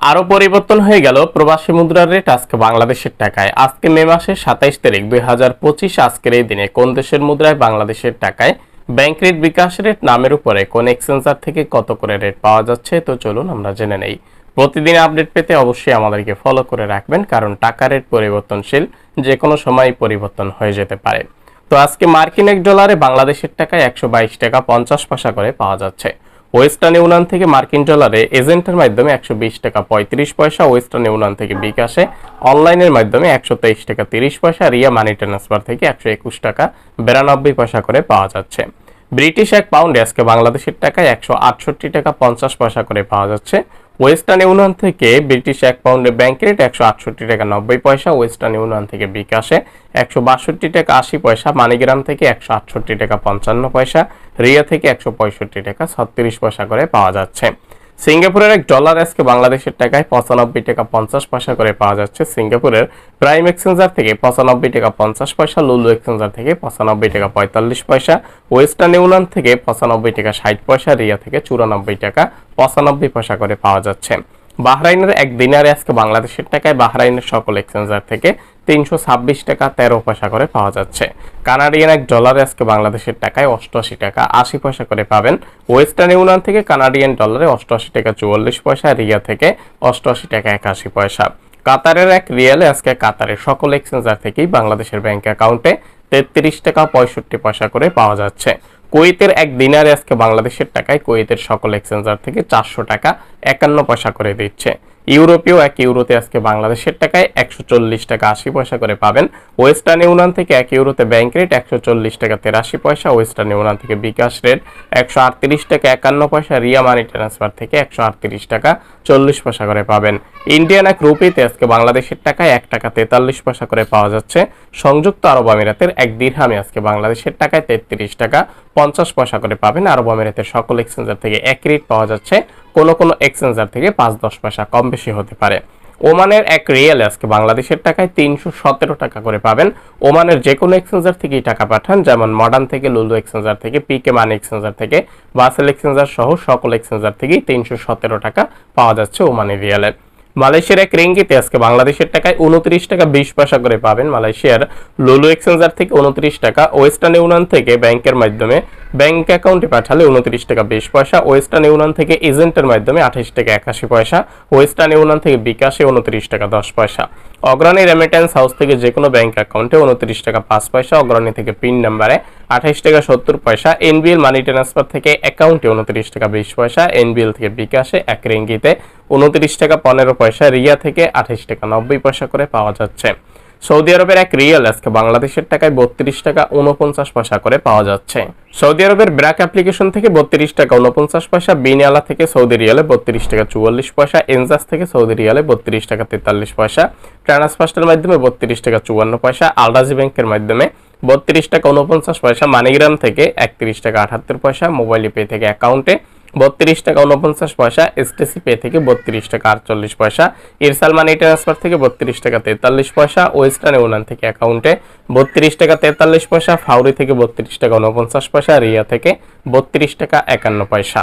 আরও পরিবর্তন হয়ে গেল প্রবাসী মুদ্রার রেট আজকে বাংলাদেশের টাকায়। আজকে মে মাসের সাতাইশ তারিখ দুই হাজার পঁচিশ আজকের এই দিনে কোন দেশের মুদ্রায় বাংলাদেশের টাকায় ব্যাংক রেট বিকাশ রেট, নামের উপরে কোন এক্সচেঞ্জার থেকে কত করে রেট পাওয়া যাচ্ছে, তো চলুন আমরা জেনে নেই। প্রতিদিন আপডেট পেতে অবশ্যই আমাদেরকে ফলো করে রাখবেন, কারণ টাকা রেট পরিবর্তনশীল যে কোনো সময় পরিবর্তন হয়ে যেতে পারে। তো আজকে মার্কিন এক ডলারে বাংলাদেশের টাকায় একশো বাইশ টাকা পঞ্চাশ পয়সা করে পাওয়া যাচ্ছে। ওয়েস্টার্ন ইউনিয়ন থেকে মার্কিন ডলারে এজেন্টের মাধ্যমে একশো বিশ টাকা পঁয়ত্রিশ পয়সা, ওয়েস্টার্ন ইউনিয়ন থেকে বিকাশে অনলাইনের মাধ্যমে একশো তেইশ টাকা তিরিশ পয়সা, রিয়া মানি ট্রান্সফার থেকে একশো একুশ টাকা বিরানব্বই পয়সা করে পাওয়া যাচ্ছে। ব্রিটিশ এক পাউন্ড আজকে বাংলাদেশের টাকায় একশো আটষট্টি টাকা পঞ্চাশ পয়সা করে পাওয়া যাচ্ছে। ওয়েস্টার্ন ইউনিয়ন থেকে ব্রিটিশ এক পাউন্ডে ব্যাংক রেট একশো আটষট্টি টাকা নব্বই পয়সা, ওয়েস্টার্ন ইউনিয়ন থেকে বিকাশে একশো বাষট্টি টাকা আশি পয়সা, মানিগ্রাম থেকে একশো আটষট্টি টাকা পঞ্চান্ন পয়সা, রিয়া থেকে একশো পঁয়ষট্টি টাকা ছত্রিশ পয়সা করে পাওয়া যাচ্ছে। সিঙ্গাপুরের এক ডলার আজকে বাংলাদেশের টাকায় পঁচানব্বই টাকা পঞ্চাশ পয়সা করে পাওয়া যাচ্ছে। সিঙ্গাপুরের প্রাইম এক্সচেঞ্জার থেকে পঁচানব্বই টাকা পঞ্চাশ পয়সা, লুলু এক্সচেঞ্জার থেকে পঁচানব্বই টাকা পঁয়তাল্লিশ পয়সা, ওয়েস্টার্ন ইউনিয়ন থেকে পঁচানব্বই টাকা ষাট পয়সা, রিয়া থেকে চুরানব্বই টাকা পঁচানব্বই পয়সা করে পাওয়া যাচ্ছে। বাহরাইনের এক দিনারে আজকে বাংলাদেশের টাকায় বাহরাইনের সকল এক্সচেঞ্জার থেকে তিনশো ছাব্বিশ টাকা তেরো পয়সা করে পাওয়া যাচ্ছে। কানাডিয়ান এক ডলারে আজকে বাংলাদেশের টাকায় অষ্টআশি টাকা আশি পয়সা করে পাবেন। ওয়েস্টার্ন ইউনিয়ন থেকে কানাডিয়ান ডলারে অষ্টআশি টাকা চুয়াল্লিশ পয়সা, রিয়া থেকে অষ্টআশি টাকা একাশি পয়সা। কাতারের এক রিয়ালে আজকে কাতারের সকল এক্সচেঞ্জার থেকেই বাংলাদেশের ব্যাংক অ্যাকাউন্টে তেত্রিশ টাকা পঁয়ষট্টি পয়সা করে পাওয়া যাচ্ছে। কুয়েতের এক দিনারে আজকে বাংলাদেশের টাকায় কুয়েতের সকল এক্সচেঞ্জার থেকে চারশো টাকা একান্ন পয়সা করে দিচ্ছে। ইউরোপীয় এক ইউরোতে আজকে বাংলাদেশের টাকায় একশো চল্লিশ টাকা আশি পয়সা করে পাবেন। ওয়েস্টার্ন ইউনিয়ন থেকে এক ইউরোতে ব্যাংক রেট একশো চল্লিশ টাকা তেরাশি পয়সা, ওয়েস্টার্ন ইউনিয়ন থেকে বিকাশ রেট একশো আটত্রিশ টাকা একান্ন পয়সা, রিয়া মানি ট্রান্সফার থেকে একশো আটত্রিশ টাকা চল্লিশ পয়সা করে পাবেন। ইন্ডিয়ান এক রুপিতে আজকে বাংলাদেশের টাকায় এক টাকা তেতাল্লিশ পয়সা করে পাওয়া যাচ্ছে। সংযুক্ত আরব আমিরাতের এক দিরহামে আজকে বাংলাদেশের টাকায় তেত্রিশ টাকা পঞ্চাশ পয়সা করে পাবেন। আরব আমিরাতের সকল এক্সচেঞ্জার থেকে এক রেট পাওয়া যাচ্ছে। কোনো কোনো এক্সচেঞ্জার থেকে পাঁচ দশ পয়সা কম বেশি হতে পারে। ওমানের এক রিয়েল আজকে বাংলাদেশের টাকায় তিনশো সতেরো টাকা করে পাবেন। ওমানের যে কোনো এক্সচেঞ্জার থেকেই টাকা পাঠান, যেমন মডার্ন থেকে লুলু এক্সচেঞ্জার থেকে পিকে মান এক্সচেঞ্জার থেকে বাসেল এক্সচেঞ্জার সহ সকল এক্সচেঞ্জার থেকেই তিনশো সতেরো টাকা পাওয়া যাচ্ছে ওমানের রিয়ালের মালয়েশিয়ার এক রেঙ্গিতে আজকে বাংলাদেশের টাকায় উনত্রিশ টাকা বিশ পয়সা করে পাবেন মালয়েশিয়ার লুলু এক্সচেঞ্জার থেকে উনত্রিশ টাকা, ওয়েস্টার্ন ইউনিয়ন থেকে ব্যাংকের মাধ্যমে ব্যাংক অ্যাকাউন্টে পাঠালে উনত্রিশ টাকা বিশ পয়সা, ওয়েস্টার্ন ইউনিয়ন থেকে এজেন্টের মাধ্যমে আঠাশ টাকা একাশি পয়সা, ওয়েস্টার্ন ইউনিয়ন থেকে বিকাশে উনত্রিশ টাকা দশ পয়সা। অগ্রণী রেমিটেন্স হাউস থেকে যে কোনো ব্যাংক অ্যাকাউন্টে উনত্রিশ টাকা পাঁচ পয়সা, অগ্রণী থেকে পিন নাম্বারে আঠাইশ টাকা সত্তর পয়সা এনবিএল মানি ট্রান্সফার থেকে অ্যাকাউন্টে উনত্রিশ টাকা বিশ পয়সা এনবিএল থেকে বিকাশে এক রেঙ্গিতে উনত্রিশ টাকা পনেরো পয়সা, রিয়া থেকে আঠাইশ টাকা নব্বই পয়সা করে পাওয়া যাচ্ছে। সৌদি আরবের এক রিয়েল আজকে বাংলাদেশের টাকায় বত্রিশ টাকা উনপঞ্চাশ পয়সা করে পাওয়া যাচ্ছে। সৌদি আরবের ব্র্যাক অ্যাপ্লিকেশন থেকে বত্রিশ টাকা উনপঞ্চাশ পয়সা, বিনিয়ালা থেকে সৌদি রিয়ালে বত্রিশ টাকা চুয়াল্লিশ পয়সা, এনজাস থেকে সৌদি রিয়ালে বত্রিশ টাকা তেতাল্লিশ পয়সা ট্রান্সফার্স্টের মাধ্যমে বত্রিশ টাকা চুয়ান্ন পয়সা, আলরাজি ব্যাংকের মাধ্যমে বত্রিশ টাকা উনপঞ্চাশ পয়সা, মানিগ্রাম থেকে একত্রিশ টাকা আটাত্তর পয়সা, মোবাইল পে থেকে অ্যাকাউন্টে বত্রিশ টাকা উনপঞ্চাশ পয়সা এসটিসি পে থেকে বত্রিশ টাকা আটচল্লিশ পয়সা ইরসাল মানি ট্রান্সফার থেকে বত্রিশ টাকা তেতাল্লিশ পয়সা ওয়েস্টার্ন ইউনিয়ন থেকে অ্যাকাউন্টে বত্রিশ টাকা তেতাল্লিশ পয়সা ফাউরি থেকে বত্রিশ টাকা উনপঞ্চাশ পয়সা রিয়া থেকে বত্রিশ টাকা একান্ন পয়সা।